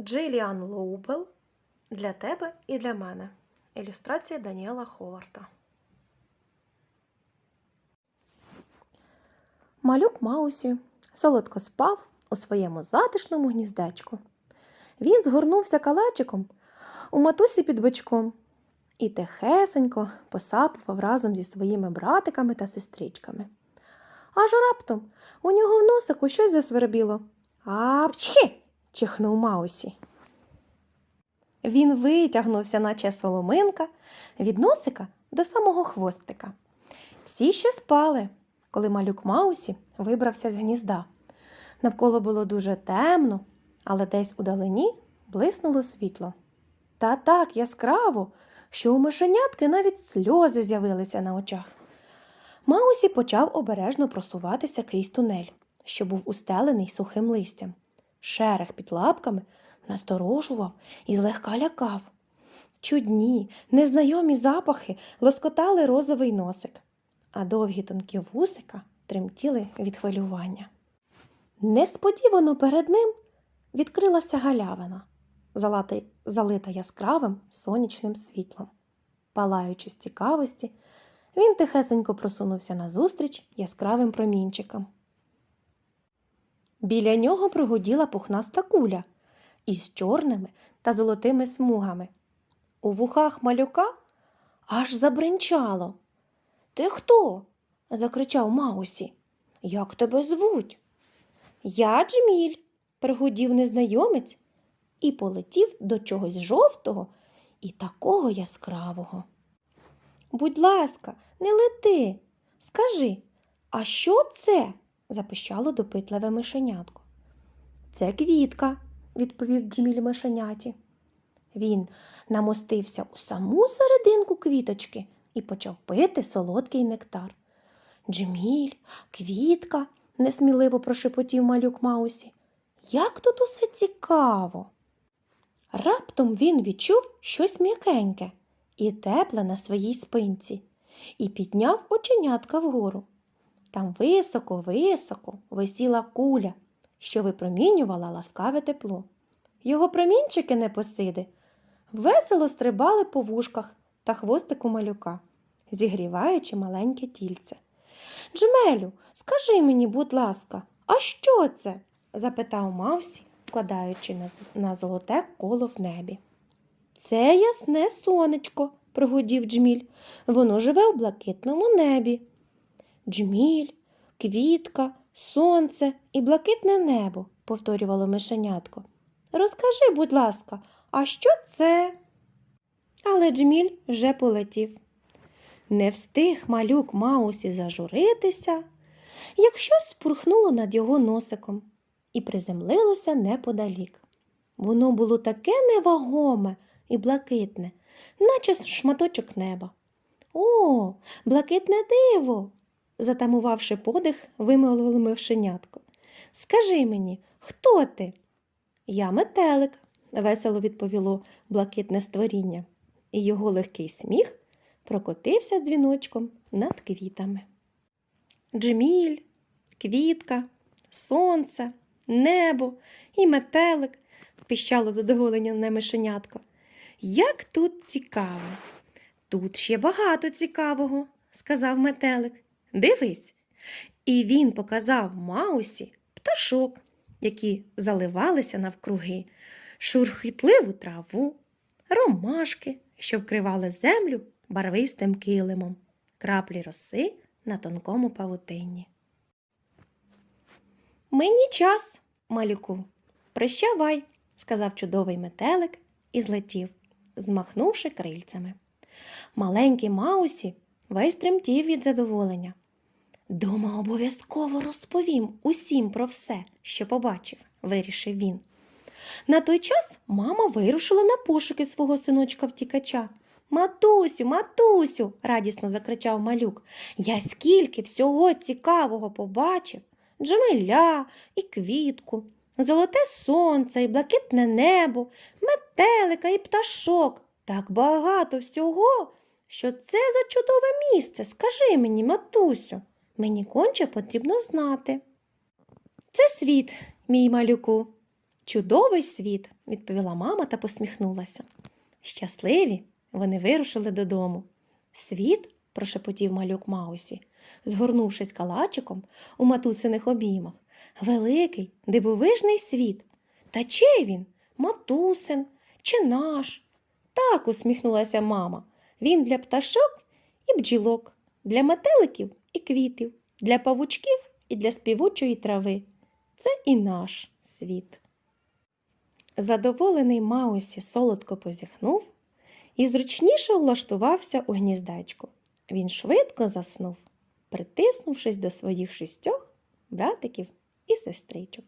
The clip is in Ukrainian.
Джиліан Лоубел для тебе і для мене. Ілюстрація Даніела Ховарта. Малюк Маусі солодко спав у своєму затишному гніздечку. Він згорнувся калачиком у матусі під бочком і тихесенько посапував разом зі своїми братиками та сестричками. Аж раптом у нього в носику щось засвербіло. Апчхі! Чихнув Маусі. Він витягнувся, наче соломинка, від носика до самого хвостика. Всі ще спали, коли малюк Маусі вибрався з гнізда. Навколо було дуже темно, але десь удалині блиснуло світло. Та так яскраво, що у мишенятки навіть сльози з'явилися на очах. Маусі почав обережно просуватися крізь тунель, що був устелений сухим листям. Шерех під лапками насторожував і злегка лякав. Чудні, незнайомі запахи лоскотали розовий носик, а довгі тонкі вусика тремтіли від хвилювання. Несподівано перед ним відкрилася галявина, залита яскравим сонячним світлом. Палаючи з цікавості, він тихесенько просунувся назустріч яскравим промінчикам. Біля нього прогуділа пухнаста куля із чорними та золотими смугами. У вухах малюка аж забринчало. Ти хто? закричав Маусі. Як тебе звуть? Я Джміль, прогудів незнайомець і полетів до чогось жовтого і такого яскравого. Будь ласка, не лети. Скажи, а що це? Запищало допитливе мишенятко. Це квітка, відповів Джміль мишеняті. Він намостився у саму серединку квіточки і почав пити солодкий нектар. Джміль, квітка, несміливо прошепотів малюк Маусі. Як тут усе цікаво. Раптом він відчув щось м'якеньке і тепле на своїй спинці, і підняв оченятка вгору. Там високо-високо висіла куля, що випромінювала ласкаве тепло. Його промінчики непосиди весело стрибали по вушках та хвостику малюка, зігріваючи маленьке тільце. Джмелю, скажи мені, будь ласка, а що це? запитав Мавсі, вкладаючи на, на золоте коло в небі. Це ясне сонечко, прогудів Джміль. Воно живе у блакитному небі. Джміль, квітка, сонце і блакитне небо, повторювало мишенятко. Розкажи, будь ласка, а що це? Але Джміль вже полетів. Не встиг малюк Маусі зажуритися, як щось спурхнуло над його носиком і приземлилося неподалік. Воно було таке невагоме і блакитне, наче шматочок неба. О, блакитне диво! Затамувавши подих, вимовило мишенятко. Скажи мені, хто ти? Я метелик, весело відповіло блакитне створіння, і його легкий сміх прокотився дзвіночком над квітами. Джміль, квітка, сонце, небо і метелик, піщало задоволення мишенятко. Як тут цікаво! Тут ще багато цікавого, сказав метелик. Дивись. І він показав Маусі пташок, які заливалися навкруги, шурхітливу траву, ромашки, що вкривали землю барвистим килимом, краплі роси на тонкому павутинні. Мені час, малюку, прощавай, сказав чудовий метелик і злетів, змахнувши крильцями. Маленький Маусі весь тремтів від задоволення. Дома обов'язково розповім усім про все, що побачив, вирішив він. На той час мама вирушила на пошуки свого синочка втікача. Матусю, матусю, радісно закричав малюк. Я скільки всього цікавого побачив джмеля і квітку, золоте сонце і блакитне небо, метелика і пташок. Так багато всього, що це за чудове місце? Скажи мені, матусю, мені конче потрібно знати. Це світ, мій малюку. Чудовий світ, відповіла мама та посміхнулася. Щасливі вони вирушили додому. Світ, прошепотів малюк Маусі, згорнувшись калачиком у матусиних обіймах. Великий, дивовижний світ. Та чий він? Матусин чи наш? Так, усміхнулася мама. Він для пташок і бджілок, для метеликів і квітів, для павучків і для співучої трави. Це і наш світ. Задоволений Маусі солодко позіхнув і зручніше влаштувався у гніздечку. Він швидко заснув, притиснувшись до своїх шістьох братиків і сестричок.